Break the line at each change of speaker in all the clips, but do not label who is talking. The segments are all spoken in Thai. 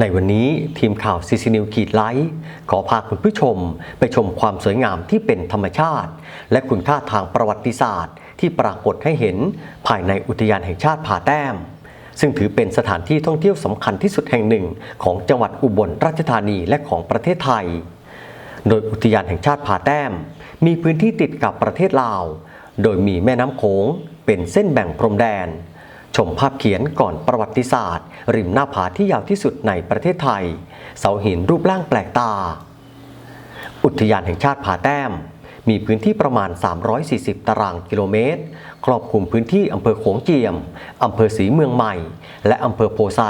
ในวันนี้ทีมข่าวซีซีนิวขีดไลท์ขอพาคุณผู้ชมไปชมความสวยงามที่เป็นธรรมชาติ และคุณค่าทางประวัติศาสตร์ ที่ปรากฏให้เห็นภายในอุทยานแห่งชาติผาแต้ม ซึ่งถือเป็นสถานที่ท่องเที่ยวสำคัญที่สุดแห่งหนึ่งของจังหวัดอุบลราชธานีและของประเทศไทย โดยอุทยานแห่งชาติผาแต้ม มีพื้นที่ติดกับประเทศลาว โดยมีแม่น้ำโขงเป็นเส้นแบ่งพรมแดน ชมภาพเขียนก่อนประวัติศาสตร์ ริมหน้าผาที่ยาวที่สุดในประเทศไทย เสาหินรูปร่างแปลกตา อุทยานแห่งชาติผาแต้ม มีพื้นที่ประมาณ 340 ตารางกิโลเมตร ครอบคลุมพื้นที่อำเภอโขงเจียม อำเภอศรีเมืองใหม่ และอำเภอโพไซ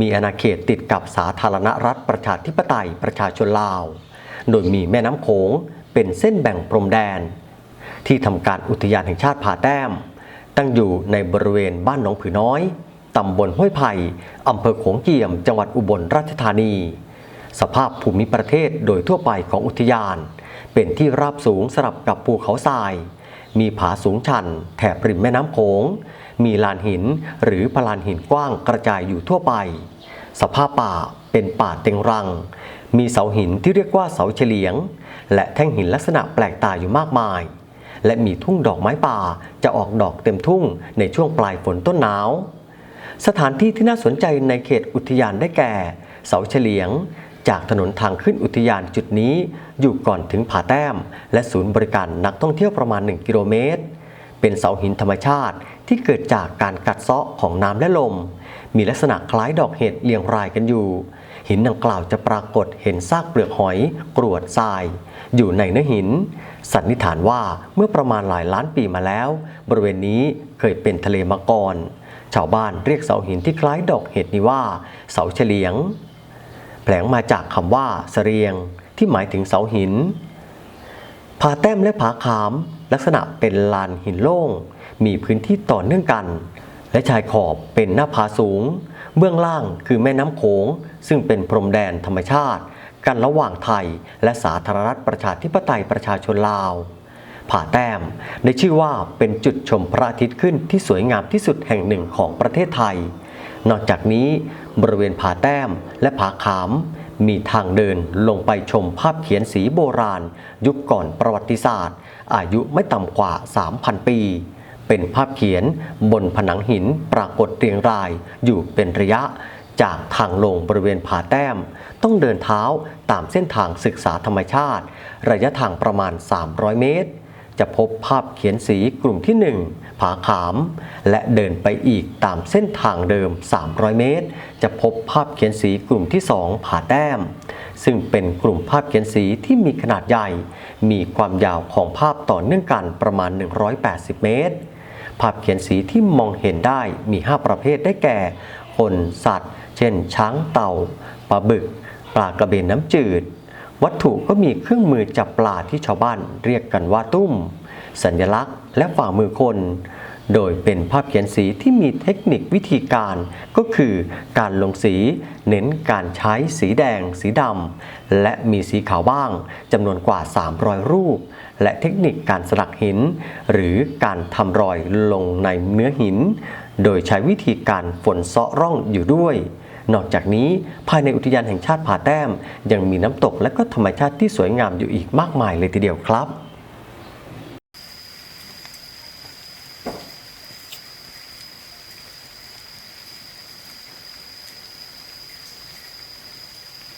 มีอาณาเขตติดกับสาธารณรัฐประชาธิปไตยประชาชนลาว โดยมีแม่น้ำโขงเป็นเส้นแบ่งพรมแดน ที่ทำการอุทยานแห่งชาติผาแต้ม ตั้งอยู่ในบริเวณบ้านหนองผือน้อย ตำบลห้วยไผ่อำเภอโขงเจียม จังหวัดอุบลราชธานี สภาพภูมิประเทศโดยทั่วไปของอุทยาน เป็นที่ราบสูงสลับกับภูเขาทราย มีผาสูงชัน แถบริมแม่น้ำโขง มีลานหินหรือพลานหินกว้างกระจายอยู่ทั่วไป สภาพป่าเป็นป่าเต็งรัง มีเสาหินที่เรียกว่าเสาเฉลียง และแท่งหินลักษณะแปลกตาอยู่มากมาย และมีทุ่งดอกไม้ป่าจะออกดอกเต็มทุ่งในช่วงปลายฝนต้นหนาว สถานที่ที่น่าสนใจในเขตอุทยานได้แก่ เสาเฉลียง จากถนนทางขึ้นอุทยานจุดนี้ อยู่ก่อนถึงผาแต้ม และศูนย์บริการนักท่องเที่ยวประมาณ 1 กิโลเมตร เป็นเสาหินธรรมชาติที่เกิดจากการกัดเซาะของน้ำและลม มีลักษณะคล้ายดอกเห็ดเรียงรายกันอยู่ หินดังกล่าวจะปรากฏเห็นซากเปลือกหอย กรวดทราย อยู่ในเนื้อหิน สันนิษฐานว่าเมื่อประมาณหลายล้านปีมาแล้ว บริเวณนี้เคยเป็นทะเลมาก่อนชาวบ้านเรียกเสาหินที่คล้ายดอกเห็ดนี้ว่า เสาเฉลียง แผลงมาจากคำว่าเสรียง ที่หมายถึงเสาหินผาแต้มและผาขาม ลักษณะเป็นลานหินโล่ง มีพื้นที่ต่อเนื่องกัน และชายขอบเป็นหน้าผาสูง เบื้องล่างคือแม่น้ำโขง ซึ่งเป็นพรมแดนธรรมชาติ กันระหว่างไทย และสาธารณรัฐประชาธิปไตยประชาชนลาว ผาแต้มได้ชื่อว่าเป็นจุดชมพระอาทิตย์ขึ้นที่สวยงามที่สุดแห่งหนึ่งของประเทศไทย นอกจากนี้บริเวณผาแต้มและผาขาม มีทางเดินลงไปชมภาพเขียนสีโบราณ ยุคก่อนประวัติศาสตร์ อายุไม่ต่ำกว่า 3,000 ปีเป็นภาพเขียนบนผนังหินปรากฏเรียงรายอยู่เป็นระยะ จากทางลงบริเวณผาแต้ม ต้องเดินเท้าตามเส้นทางศึกษาธรรมชาติ ระยะทางประมาณ 300 เมตร จะพบภาพเขียนสีกลุ่มที่ 1 ผาขาม และเดินไปอีกตามเส้นทางเดิม 300 เมตร จะพบภาพเขียนสีกลุ่มที่ 2 ผาแต้ม ซึ่งเป็นกลุ่มภาพเขียนสีที่มีขนาดใหญ่ มีความยาวของภาพต่อเนื่องกันประมาณ 180 เมตร ภาพเขียนสีที่มองเห็นได้มี 5 ประเภทได้แก่ คน สัตว์ เช่น ช้างเต่าปลาบึก ปลากระเบนน้ำจืด วัตถุก็มีเครื่องมือจับปลาที่ชาวบ้านเรียกกันว่าตุ้ม สัญลักษณ์ และฝ่ามือคน โดยเป็นภาพเขียนสีที่มีเทคนิควิธีการก็คือการลงสี เน้นการใช้สีแดง สีดำและมีสีขาวบ้างจำนวนกว่า 300 รูป และเทคนิคการสลักหิน หรือการทำรอยลงในเนื้อหินโดยใช้วิธีการฝนเซาะร่องอยู่ด้วย นอกจากนี้ภายในอุทยานแห่งชาติผาแต้ม ยังมีน้ำตกและก็ธรรมชาติที่สวยงามอยู่อีกมากมายเลยทีเดียวครับ